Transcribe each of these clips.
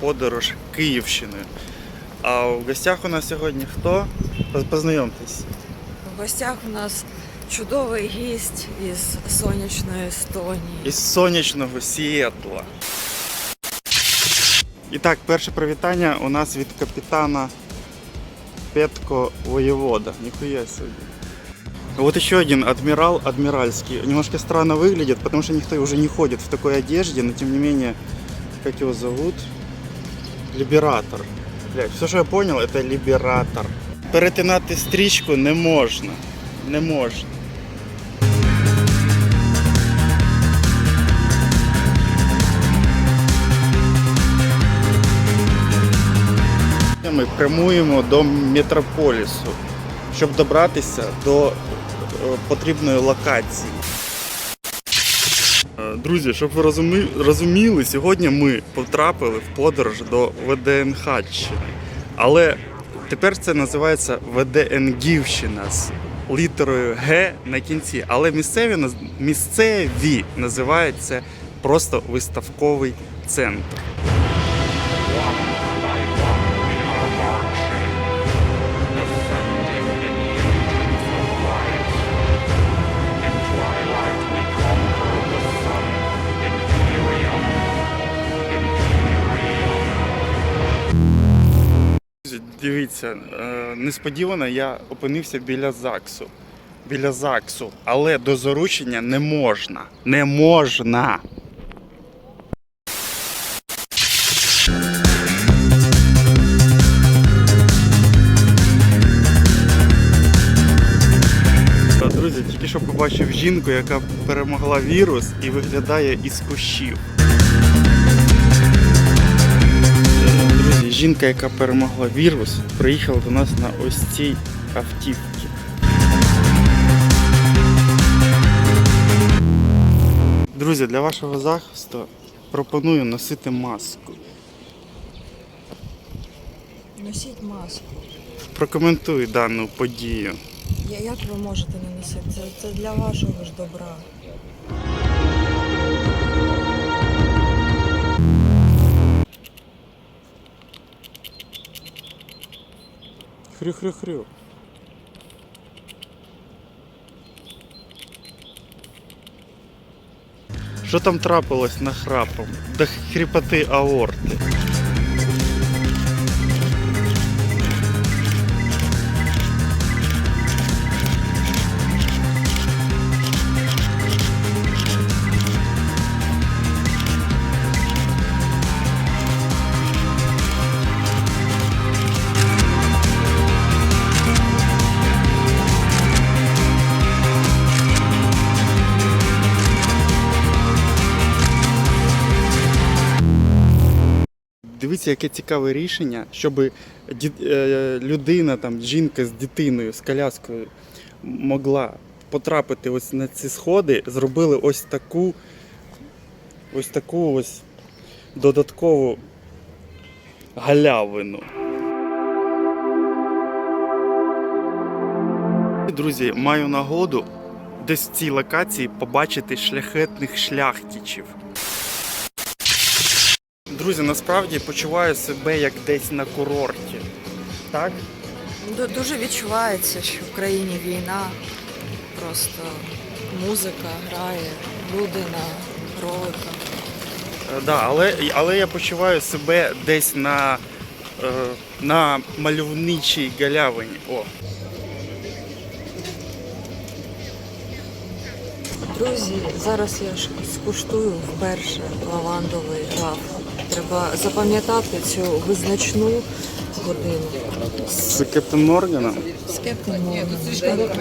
подорож Київщиною. А в гостях у нас сьогодні хто? Поз- Познайомтесь. В гостях у нас чудовий гість із сонячної Естонії. Із сонячного Сіетла. І так, перше привітання у нас від капітана Петко Воєвода. Ніхуя собі. Вот еще один адмирал адмиральский. Немножко странно выглядит, потому что никто уже не ходит в такой одежде, но тем не менее, как его зовут? Лібератор. Блять, все, що я понял, это лібератор. Перетинати стрічку не можна. Не можна. Ми прямуємо до метрополісу, щоб добратися до е, потрібної локації. Е, Друзі, щоб ви розумі- розуміли, сьогодні ми потрапили в подорож до ВДНХщини. Але тепер це називається ВДНГівщина з літерою Г на кінці. Але місцеві, місцеві називають просто виставковий центр. Дивіться, е, несподівано я опинився біля ЗАГСу. Біля ЗАГСу, але до заручення не можна. Не можна. Друзі, тільки що побачив жінку, яка перемогла вірус і виглядає із кущів. Жінка, яка перемогла вірус, приїхала до нас на ось цій автівці. Друзі, для вашого захисту пропоную носити маску. Носіть маску. Прокоментуй дану подію. Я- Як ви можете не носити? Це, це для вашого ж добра. Хрю-хрю-хрю. Що там трапилось нахрапом? До хріпоти аорти. Дивіться, яке цікаве рішення, щоб е, людина, там, жінка з дитиною, з коляскою могла потрапити ось на ці сходи, зробили ось таку, ось таку ось додаткову галявину. Друзі, маю нагоду десь в цій локації побачити шляхетних шляхтичів. Друзі, насправді почуваю себе як десь на курорті. Так? Дуже відчувається, що в країні війна. Просто музика грає, люди на роликах. Е, Да, але, але я почуваю себе десь на, е, на мальовничій галявині. О. Друзі, зараз я ж скуштую вперше лавандовий раф. Треба запам'ятати цю визначну годину. З Кептен Морганом. З Кептен Морганом.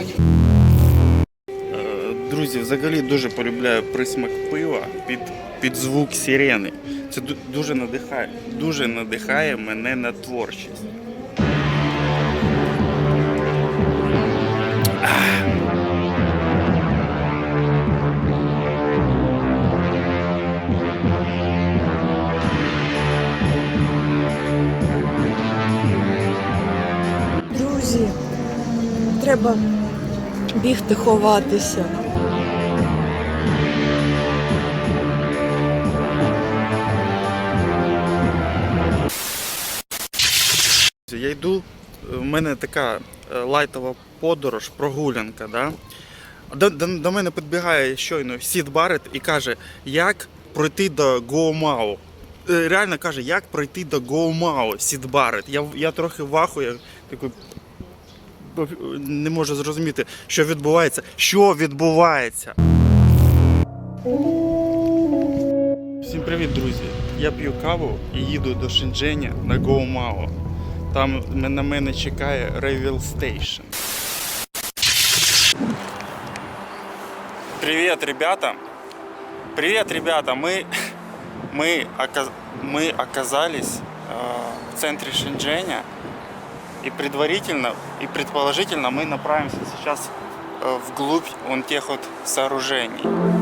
Е, Друзі, взагалі дуже полюбляю присмак пива під, під звук сирени. Це дуже надихає, дуже надихає мене на творчість. Треба бігти ховатися. Я йду, в мене така е, лайтова подорож, прогулянка. Да? До, до, до мене підбігає щойно Сід Барет і каже, як пройти до Гоумау. Е, Реально каже, як пройти до Гоумау, Сід Барет. Я, я трохи в аху, я такий не можу зрозуміти, що відбувається. Що відбувається? Всім привіт, друзі! Я п'ю каву і їду до Шендженя на Гоумао. Там м- на мене чекає Рейвіл Стейшн. Привет, ребята! Привет, ребята! Мы, мы, оказ- мы оказались э, в центре Шэньчжэня. И предварительно, и предположительно мы направимся сейчас э, вглубь вон тех вот сооружений.